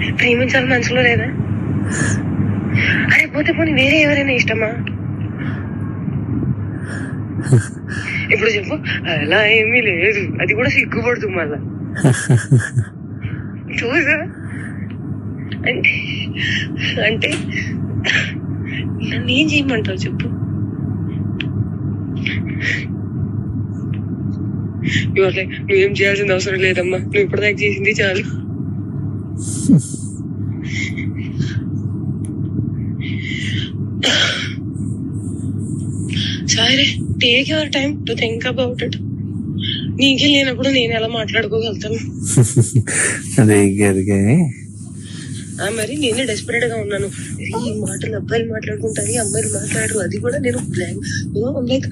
ప్రేమించాలి మనసులో లేదా? అరే పోతే పోనీ వేరే ఎవరైనా ఇష్టమా? ఇప్పుడు చెప్పు. అలా ఏమీ లేదు. అది కూడా సిగ్గుపడుతుంది మళ్ళా. చూసా అంటే అంటే నన్ను ఏం చేయమంటావు చెప్పు. ఇవాళ నువ్వేం చేయాల్సిన అవసరం లేదమ్మా. నువ్వు ఇప్పటిదాకా చేసింది చాలు. సరే take your time to think about it నీకే లేనప్పుడు నేను ఎలా మాట్లాడుకోగలుగుతాను? అదే అదిగే ఆ మరి నేనే డెస్పరేట్గా ఉన్నాను. ఈ మాటలు అబ్బాయిలు మాట్లాడుకుంటారు అమ్మాయిలు మాట్లాడరు. అది కూడా నేను blank you know like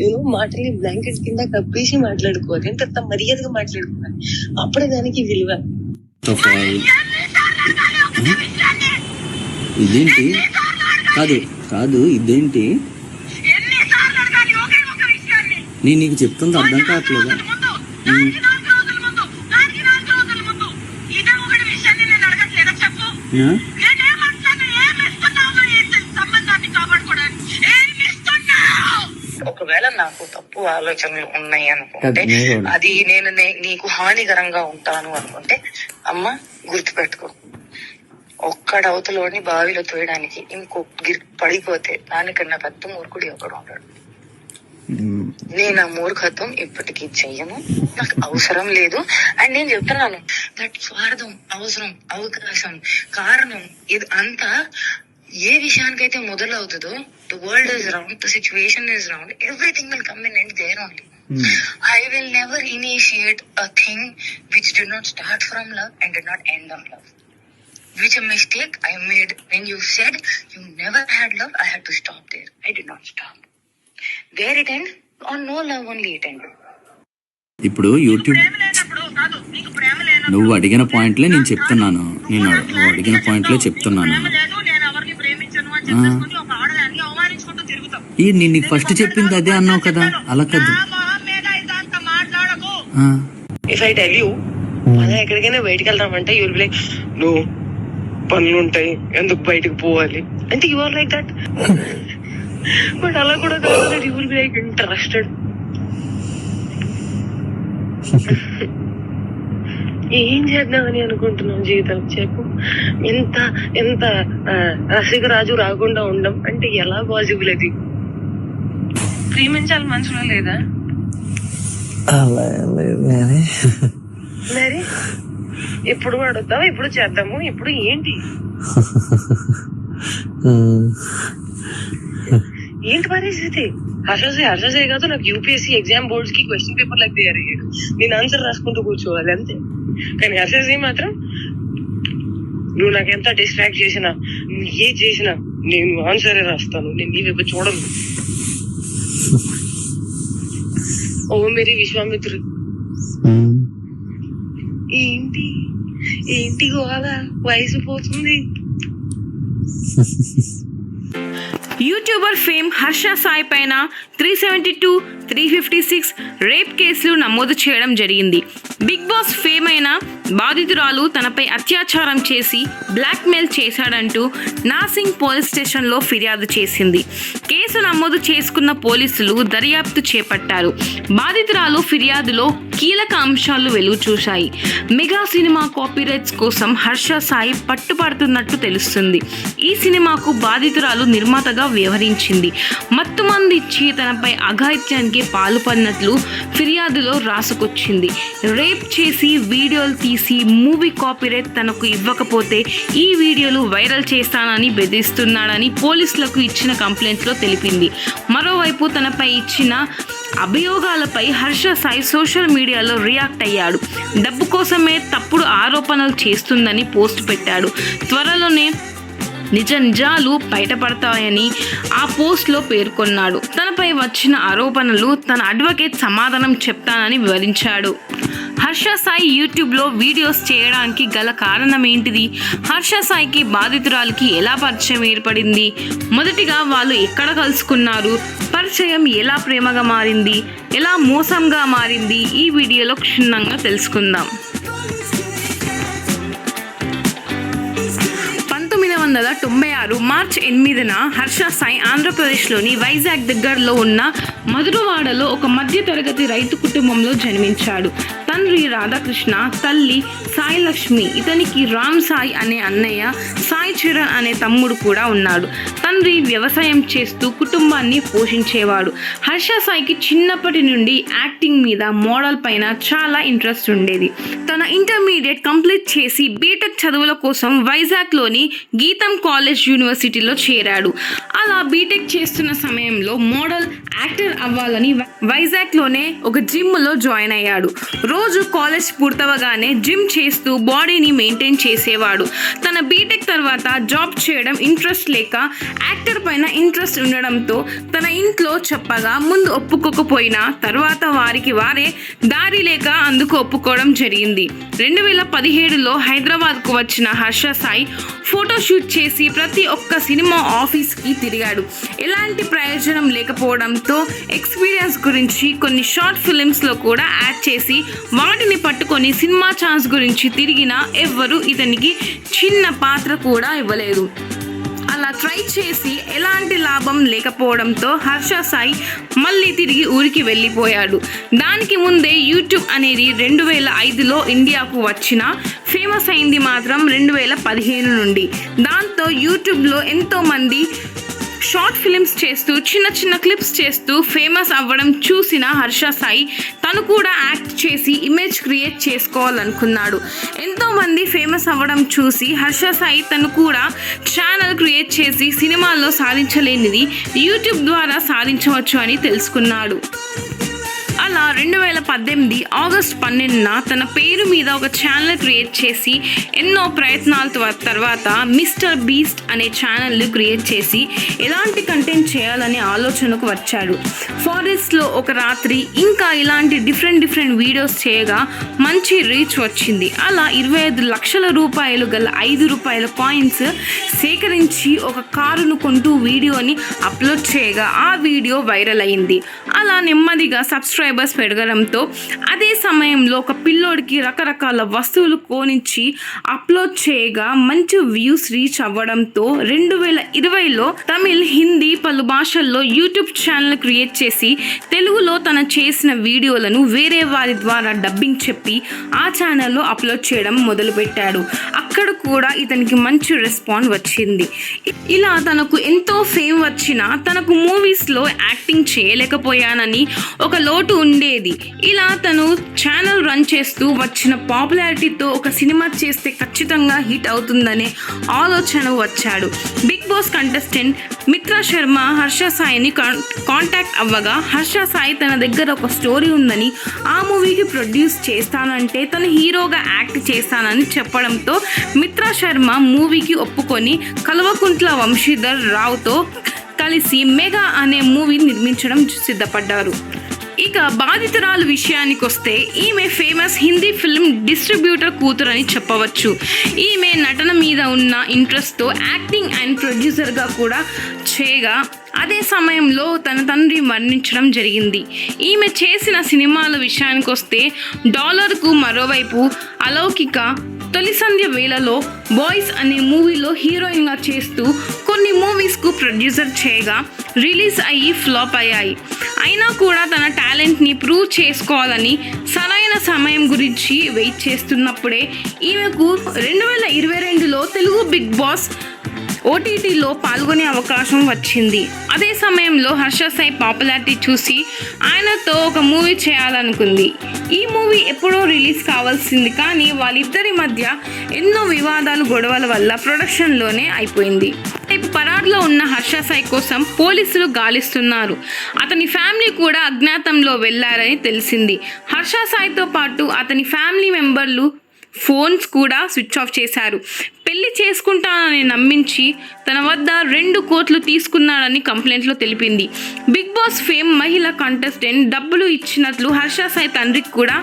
you know మాటల్ని బ్లాంకెట్ కింద కప్పేసి మాట్లాడుకోవాలి. ఎంత మర్యాదగా మాట్లాడుకోవాలి. అప్పుడే దానికి విలువ. ఇదేంటి? కాదు కాదు ఇదేంటి? నేను నీకు చెప్తుంది అర్థం కావట్లేదా? ఒకవేళ నాకు తప్పు ఆలోచనలు ఉన్నాయి అనుకుంటే అది నేను నీకు హానికరంగా ఉంటాను అనుకుంటే అమ్మ గుర్తుపెట్టుకో. ఒక్కడవతలోని బావిలో తోయడానికి ఇంకో గిర్ పడిపోతే దానికన్నా పెద్ద మూర్ఖుడు ఒకడు ఉంటాడు. నేను ఆ మూర్ఖత్వం ఇప్పటికీ చెయ్యను. నాకు అవసరం లేదు. అండ్ నేను చెప్తున్నాను దట్ స్వార్థం అవసరం అవకాశం కారణం ఇది అంతా ఏ విషయానికైతే మొదలవుతుందో the world is round the situation is round everything will come in and there only um, I will never initiate a thing which did not start from love and did not end on love. Which a mistake I made when you said you never had love, I had to stop there. I did not stop. There it end, on no love only it ended. ఇప్పుడు YouTube నువ్వు అడిగిన పాయింట్లే నేను చెప్తున్నాను నేను నువ్వు అడిగిన పాయింట్లే చెప్తున్నాను. ఈ నేను నీకు ఫస్ట్ చెప్పింది అదే అన్నావు కదా అలా కాదు ఇఫ్ ఐ టెల్ యూ అలా ఎక్కడికైనా బయటకు వెళ్దామంటే యూర్ లైక్ నువ్వు పనులు ఉంటాయి ఎందుకు బయటకు పోవాలి? అంటే you are like that but అలా కూడా కాదు you will be like interested ఏం చేద్దామని అనుకుంటున్నాం జీవితం చెప్పు. ఎంత ఎంత రసిక రాజు రాకుండా ఉండం అంటే ఎలా పాసిబుల్ అది? ప్రేమించాలి మనుషులు లేదా? అలా లేదు కానీ మరి? ఇప్పుడు అడుగుతావు ఇప్పుడు చేద్దాము? ఇప్పుడు ఏంటి? ఏంటి పరిస్థితి? హర్షసే హర్షసే కాదు నాకు యూపీఎస్సీ ఎగ్జామ్ బోర్డ్స్కి క్వశ్చన్ పేపర్ లాగా తయారు అయ్యాడు నేను ఆన్సర్ రాసుకుంటూ కూర్చోవాలి అంతే. కానీ హర్షసే మాత్రం నువ్వు నాకు ఎంత డిస్ట్రాక్ట్ చేసినా నువ్వు ఏ చేసినా నేను ఆన్సరే రాస్తాను నేను నీ వైపు చూడను. ఓ మేరీ విశ్వామిత్రు. ఏంటి? ఏంటి గోళ వయసు పోతుంది. యూట్యూబర్ ఫేమ్ హర్ష సాయి పైన three seventy two three fifty six rape కేసులు నమోదు చేయడం జరిగింది. బిగ్ బాస్ ఫేమ్ అయిన బాధితురాలు తనపై అత్యాచారం చేసి బ్లాక్మెయిల్ చేశాడంటూ నాసింగ్ పోలీస్ స్టేషన్లో ఫిర్యాదు చేసింది. కేసు నమోదు చేసుకున్న పోలీసులు దర్యాప్తు చేపట్టారు. బాధితురాలు ఫిర్యాదులో కీలక అంశాలు వెలుగు చూశాయి. మెగా సినిమా కాపీరైట్స్ కోసం హర్ష సాయి పట్టుపడుతున్నట్టు తెలుస్తుంది. ఈ సినిమాకు బాధితురాలు నిర్మాతగా వ్యవహరించింది. మత్తుమంది ఇచ్చి తనపై అఘాయిత్యానికి పాల్పడినట్లు ఫిర్యాదులో రాసుకొచ్చింది. రేప్ చేసి వీడియోలు తీసి మూవీ కాపీరైట్ తనకు ఇవ్వకపోతే ఈ వీడియోలు వైరల్ చేస్తానని బెదిరిస్తున్నాడని పోలీసులకు ఇచ్చిన కంప్లైంట్లో తెలిపింది. మరోవైపు తనపై ఇచ్చిన అభియోగాలపై హర్ష సాయి సోషల్ మీడియాలో రియాక్ట్ అయ్యాడు. డబ్బు కోసమే తప్పుడు ఆరోపణలు చేస్తుందని పోస్ట్ పెట్టాడు. త్వరలోనే నిజ నిజాలు బయటపడతాయని ఆ పోస్ట్లో పేర్కొన్నాడు. తనపై వచ్చిన ఆరోపణలు తన అడ్వకేట్ సమాధానం చెప్తానని వివరించాడు. హర్ష సాయి యూట్యూబ్లో వీడియోస్ చేయడానికి గల కారణం ఏంటిది? హర్ష సాయికి బాధితురాలికి ఎలా పరిచయం ఏర్పడింది? మొదటిగా వాళ్ళు ఎక్కడ కలుసుకున్నారు? పరిచయం ఎలా ప్రేమగా మారింది? ఎలా మోసంగా మారింది? ఈ వీడియోలో క్షుణ్ణంగా తెలుసుకుందాం. వందల తొంభై ఆరు మార్చ్ ఎనిమిదిన హర్ష సాయి ఆంధ్రప్రదేశ్లోని వైజాగ్ దగ్గరలో ఉన్న మధురవాడలో ఒక మధ్యతరగతి రైతు కుటుంబంలో జన్మించాడు. తండ్రి రాధాకృష్ణ తల్లి సాయి లక్ష్మి ఇతనికి రామ్ సాయి అనే అన్నయ్య సాయి చరణ్ అనే తమ్ముడు కూడా ఉన్నాడు. తండ్రి వ్యవసాయం చేస్తూ కుటుంబాన్ని పోషించేవాడు. హర్ష సాయికి చిన్నప్పటి నుండి యాక్టింగ్ మీద మోడల్ పైన చాలా ఇంట్రెస్ట్ ఉండేది. తన ఇంటర్మీడియట్ కంప్లీట్ చేసి బీటెక్ చదువుల కోసం వైజాగ్లోని గీతం కాలేజ్ యూనివర్సిటీలో చేరాడు. అలా బీటెక్ చేస్తున్న సమయంలో మోడల్ యాక్టర్ అవ్వాలని వై- వైజాగ్లోనే ఒక జిమ్లో జాయిన్ అయ్యాడు. రోజు రోజు కాలేజ్ పూర్తవగానే జిమ్ చేస్తూ బాడీని మెయింటైన్ చేసేవాడు. తన బీటెక్ తర్వాత జాబ్ చేయడం ఇంట్రెస్ట్ లేక యాక్టర్ పైన ఇంట్రెస్ట్ ఉండడంతో తన ఇంట్లో చెప్పగా ముందు ఒప్పుకోకపోయినా తర్వాత వారికి వారే దారి లేక అందుకు ఒప్పుకోవడం జరిగింది. రెండు వేల పదిహేడులో హైదరాబాద్కు వచ్చిన హర్ష సాయి ఫోటోషూట్ చేసి ప్రతి ఒక్క సినిమా ఆఫీస్కి తిరిగాడు. ఎలాంటి ప్రయోజనం లేకపోవడంతో ఎక్స్పీరియన్స్ గురించి కొన్ని షార్ట్ ఫిలిమ్స్లో కూడా యాడ్ చేసి వాటిని పట్టుకొని సినిమా ఛాన్స్ గురించి తిరిగినా ఎవ్వరూ ఇతనికి చిన్న పాత్ర కూడా ఇవ్వలేదు. అలా ట్రై చేసి ఎలాంటి లాభం లేకపోవడంతో హర్ష సాయి మళ్ళీ తిరిగి ఊరికి వెళ్ళిపోయాడు. దానికి ముందే యూట్యూబ్ అనేది రెండు వేల ఐదులో ఇండియాకు వచ్చిన ఫేమస్ అయింది మాత్రం రెండు వేల పదిహేను నుండి. దాంతో యూట్యూబ్లో ఎంతోమంది షార్ట్ ఫిలిమ్స్ చేస్తూ చిన్న చిన్న క్లిప్స్ చేస్తూ ఫేమస్ అవ్వడం చూసిన హర్ష సాయి తను కూడా యాక్ట్ చేసి ఇమేజ్ క్రియేట్ చేసుకోవాలనుకున్నాడు. ఎంతోమంది ఫేమస్ అవ్వడం చూసి హర్ష సాయి తను కూడా ఛానల్ క్రియేట్ చేసి సినిమాల్లో సాధించలేనిది యూట్యూబ్ ద్వారా సాధించవచ్చు అని తెలుసుకున్నాడు. రెండు వేల పద్దెనిమిది ఆగస్ట్ పన్నెండున తన పేరు మీద ఒక ఛానల్ క్రియేట్ చేసి ఎన్నో ప్రయత్నాల తర్వాత మిస్టర్ బీస్ట్ అనే ఛానల్ని క్రియేట్ చేసి ఎలాంటి కంటెంట్ చేయాలనే ఆలోచనకు వచ్చాడు. ఫారెస్ట్లో ఒక రాత్రి ఇంకా ఇలాంటి డిఫరెంట్ డిఫరెంట్ వీడియోస్ చేయగా మంచి రీచ్ వచ్చింది. అలా ఇరవై ఐదు లక్షల రూపాయలు గల ఐదు రూపాయల కాయిన్స్ సేకరించి ఒక కారును కొంటూ వీడియోని అప్లోడ్ చేయగా ఆ వీడియో వైరల్ అయింది. అలా నెమ్మదిగా సబ్స్క్రైబర్స్ పెరగడంతో అదే సమయంలో ఒక పిల్లోడికి రకరకాల వస్తువులు కోనిచ్చి అప్లోడ్ చేయగా మంచి వ్యూస్ రీచ్ అవ్వడంతో రెండు వేల ఇరవైలో తమిళ్ హిందీ పలు భాషల్లో యూట్యూబ్ ఛానల్ క్రియేట్ చేసి తెలుగులో తన చేసిన వీడియోలను వేరే వారి ద్వారా డబ్బింగ్ చెప్పి ఆ ఛానల్లో అప్లోడ్ చేయడం మొదలుపెట్టాడు. అక్కడ కూడా ఇతనికి మంచి రెస్పాన్స్ వచ్చింది. ఇలా తనకు ఎంతో ఫేమ్ వచ్చినా తనకు మూవీస్లో యాక్టింగ్ చేయలేకపోయానని ఒక లోటు ఉండేది. ఇలా తను ఛానల్ రన్ చేస్తూ వచ్చిన పాపులారిటీతో ఒక సినిమా చేస్తే ఖచ్చితంగా హిట్ అవుతుందనే ఆలోచన వచ్చాడు. Bigg Boss contestant Mitra Sharma Harsha సాయిని కాన్- కాంటాక్ట్ అవ్వగా హర్ష సాయి తన దగ్గర ఒక స్టోరీ ఉందని ఆ మూవీకి ప్రొడ్యూస్ చేస్తానంటే తను హీరోగా యాక్ట్ చేస్తానని చెప్పడంతో మిత్రా శర్మ మూవీకి ఒప్పుకొని కల్వకుంట్ల వంశీధర్ రావుతో కలిసి మెగా అనే మూవీ నిర్మించడం సిద్ధపడ్డారు. ఇక బాధితురాలు విషయానికి వస్తే ఈమె ఫేమస్ హిందీ ఫిల్మ్ డిస్ట్రిబ్యూటర్ కూతురని చెప్పవచ్చు. ఈమె నటన మీద ఉన్న ఇంట్రెస్ట్తో యాక్టింగ్ అండ్ ప్రొడ్యూసర్గా కూడా చేయగా అదే సమయంలో తన తండ్రి మరణించడం జరిగింది. ఈమె చేసిన సినిమాల విషయానికి వస్తే డాలర్కు మరోవైపు అలౌకిక తొలి సంధ్య వేళలో బాయ్స్ అనే మూవీలో హీరోయిన్గా చేస్తూ కొన్ని మూవీస్కు ప్రొడ్యూసర్ చేయగా రిలీజ్ అయ్యి ఫ్లాప్ అయ్యాయి. అయినా కూడా తన టాలెంట్ని ప్రూవ్ చేసుకోవాలని సరైన సమయం గురించి వెయిట్ చేస్తున్నప్పుడే ఈమెకు రెండు వేల ఇరవై రెండులో తెలుగు బిగ్ బాస్ ఓటీటీలో పాల్గొనే అవకాశం వచ్చింది. అదే సమయంలో హర్ష సాయి పాపులారిటీ చూసి ఆయనతో ఒక మూవీ చేయాలనుకుంది. ఈ మూవీ ఎప్పుడో రిలీజ్ కావాల్సింది కానీ వాళ్ళిద్దరి మధ్య ఎన్నో వివాదాలు గొడవల వల్ల ప్రొడక్షన్లోనే అయిపోయింది. రేపు పరాడ్లో ఉన్న హర్ష సాయి కోసం పోలీసులు గాలిస్తున్నారు. అతని ఫ్యామిలీ కూడా అజ్ఞాతంలో వెళ్ళారని తెలిసింది. హర్ష సాయితో పాటు అతని ఫ్యామిలీ మెంబర్లు ఫోన్స్ కూడా స్విచ్ ఆఫ్ చేశారు. పెళ్ళి చేసుకుంటానని నమ్మించి తన వద్ద రెండు కోట్లు తీసుకున్నాడని కంప్లైంట్లో తెలిపింది. బిగ్ బాస్ ఫేమ్ మహిళ కంటెస్టెంట్ డబ్బులు ఇచ్చినట్లు హర్ష సాయి తండ్రికి కూడా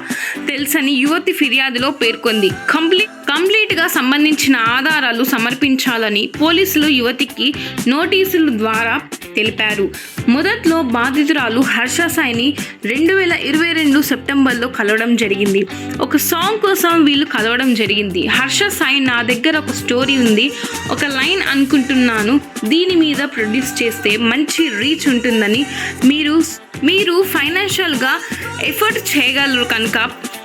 తెలుసని యువతి ఫిర్యాదులో పేర్కొంది. కంప్లీట్ కంప్లీట్గా సంబంధించిన ఆధారాలు సమర్పించాలని పోలీసులు యువతికి నోటీసుల ద్వారా తెలిపారు. మొదట్లో బాధితురాలు హర్ష సాయిని రెండు వేల ఇరవై రెండు సెప్టెంబర్లో కలవడం జరిగింది. ఒక సాంగ్ కోసం వీళ్ళు కలవడం జరిగింది. హర్ష సాయి నా దగ్గర ఒక స్టోరీ ఉంది. ఒక లైన్ అనుకుంటున్నాను. దీని మీద ప్రొడ్యూస్ చేస్తే మంచి రీచ్ ఉంటుందని మీరు మీరు ఫైనాన్షియల్గా ఎఫర్ట్ చేయగలరు కనుక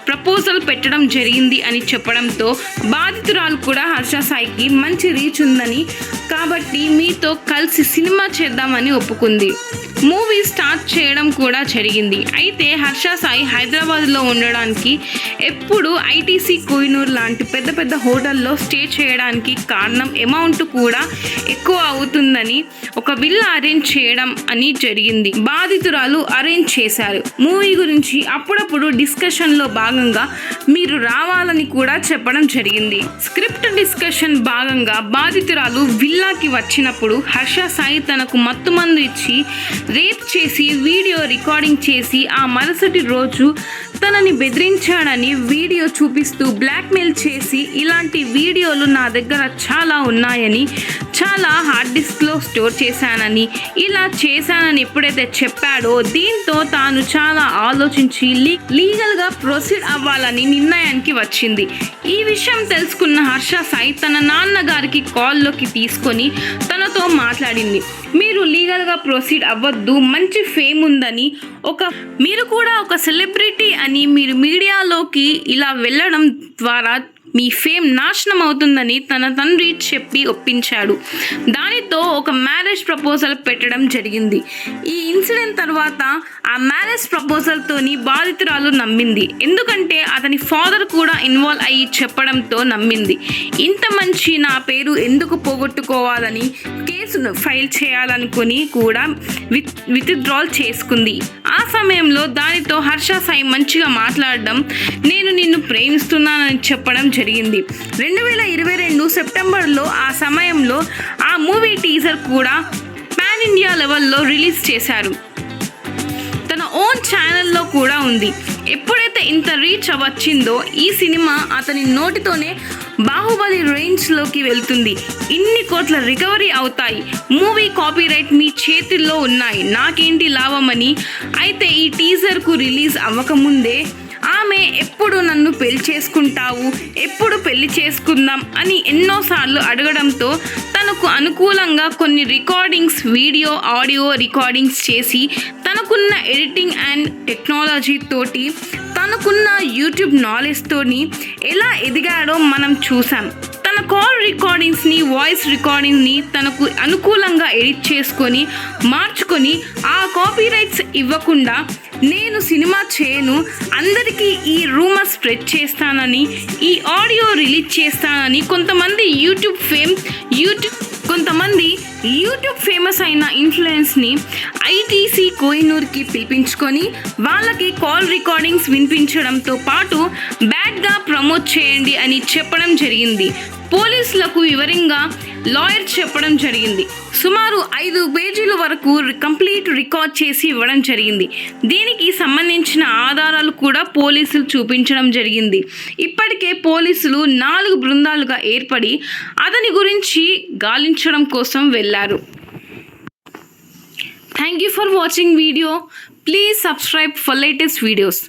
ప్రపోజల్ పెట్టడం జరిగింది అని చెప్పడంతో బాధితురాలు కూడా హర్ష సాయికి మంచి రీచ్ ఉందని కాబట్టి మీతో కలిసి సినిమా చేద్దామని ఒప్పుకుంది. మూవీ స్టార్ట్ చేయడం కూడా జరిగింది. అయితే హర్ష సాయి హైదరాబాద్లో ఉండడానికి ఎప్పుడు ఐటీసీ కోహినూర్ లాంటి పెద్ద పెద్ద హోటల్లో స్టే చేయడానికి కారణం అమౌంట్ కూడా ఎక్కువ అవుతుందని ఒక విల్లా అరేంజ్ చేయడం అని జరిగింది. బాధితురాలు అరేంజ్ చేశారు. మూవీ గురించి అప్పుడప్పుడు డిస్కషన్లో బాగా భాగంగా మీరు రావాలని కూడా చెప్పడం జరిగింది. స్క్రిప్ట్ డిస్కషన్ భాగంగా బాధితురాలు విల్లాకి వచ్చినప్పుడు హర్ష సాయి తనకు మత్తుమందు ఇచ్చి రేప్ చేసి వీడియో రికార్డింగ్ చేసి ఆ మరుసటి రోజు తనని బెదిరించాడని వీడియో చూపిస్తూ బ్లాక్మెయిల్ చేసి ఇలాంటి వీడియోలు నా దగ్గర చాలా ఉన్నాయని చాలా హార్డ్ డిస్క్లో స్టోర్ చేశానని ఇలా చేశానని ఎప్పుడైతే చెప్పాడో దీంతో తాను చాలా ఆలోచించి లీ లీగల్గా ప్రొసీడ్ అవ్వాలని నిర్ణయానికి వచ్చింది. ఈ విషయం తెలుసుకున్న హర్ష సాయి తన నాన్నగారికి కాల్లోకి తీసుకొని తనతో మాట్లాడింది. మీరు లీగల్గా ప్రొసీడ్ అవ్వద్దు మంచి ఫేమ్ ఉందని ఒక మీరు కూడా ఒక సెలబ్రిటీ అని మీరు మీడియాలోకి ఇలా వెళ్ళడం ద్వారా మీ ఫేమ్ నాశనం అవుతుందని తన తండ్రి చెప్పి ఒప్పించాడు. దానితో ఒక మ్యారేజ్ ప్రపోజల్ పెట్టడం జరిగింది. ఈ ఇన్సిడెంట్ తర్వాత ఆ మ్యారేజ్ ప్రపోజల్తోని బాధితురాలు నమ్మింది. ఎందుకంటే అతని ఫాదర్ కూడా ఇన్వాల్వ్ అయ్యి చెప్పడంతో నమ్మింది. ఇంత మంచి నా పేరు ఎందుకు పోగొట్టుకోవాలని కేసును ఫైల్ చేయాలనుకుని కూడా విత్ విత్డ్రాల్ చేసుకుంది. ఆ సమయంలో దానితో హర్ష సాయి మంచిగా మాట్లాడడం నేను నిన్ను ప్రేమిస్తున్నానని చెప్పడం జరిగింది. రెండు వేల ఇరవై రెండు సెప్టెంబర్లో ఆ సమయంలో ఆ మూవీ టీజర్ కూడా పాన్ ఇండియా లెవెల్లో రిలీజ్ చేశారు. తన ఓన్ ఛానల్లో కూడా ఉంది. ఎప్పుడైతే ఇంత రీచ్ వచ్చిందో ఈ సినిమా అతని నోటితోనే బాహుబలి రేంజ్లోకి వెళ్తుంది. ఇన్ని కోట్ల రికవరీ అవుతాయి. మూవీ కాపీరైట్ మీ చేతుల్లో ఉన్నాయి. నాకేంటి లాభమని? అయితే ఈ టీజర్కు రిలీజ్ అవ్వకముందే ఆమె ఎప్పుడు నన్ను పెళ్ళి చేసుకుంటావు? ఎప్పుడు పెళ్ళి చేసుకుందాం? అని ఎన్నోసార్లు అడగడంతో తనకు అనుకూలంగా కొన్ని రికార్డింగ్స్ వీడియో ఆడియో రికార్డింగ్స్ చేసి తనకున్న ఎడిటింగ్ అండ్ టెక్నాలజీ తోటి తనకున్న యూట్యూబ్ నాలెడ్జ్తోని ఎలా ఎదిగాడో మనం చూసాం తన కాల్ రికార్డింగ్స్ని వాయిస్ రికార్డింగ్ని తనకు అనుకూలంగా ఎడిట్ చేసుకొని మార్చుకొని ఆ కాపీరైట్స్ ఇవ్వకుండా నేను సినిమా చేయను అందరికీ ఈ రూమర్ స్ప్రెడ్ చేస్తానని ఈ ఆడియో రిలీజ్ చేస్తానని కొంతమంది యూట్యూబ్ ఫేమ్ యూట్యూబ్ కొంతమంది యూట్యూబ్ ఫేమస్ అయిన ఇన్ఫ్లుయెన్స్ని ఐటీసీ కోహినూర్కి పిలిపించుకొని వాళ్ళకి కాల్ రికార్డింగ్స్ వినిపించడంతో పాటు బ్యాడ్గా ప్రమోట్ చేయండి అని చెప్పడం జరిగింది. పోలీసులకు వివరంగా లాయర్ చెప్పడం జరిగింది. సుమారు ఐదు పేజీల వరకు కంప్లీట్ రికార్డ్ చేసి ఇవ్వడం జరిగింది. దీనికి సంబంధించిన ఆధారాలు కూడా పోలీసులు చూపించడం జరిగింది. ఇప్పటికే పోలీసులు నాలుగు బృందాలుగా ఏర్పడి అతని గురించి గాలించడం కోసం వెళ్ళారు thank you for watching video please subscribe for latest videos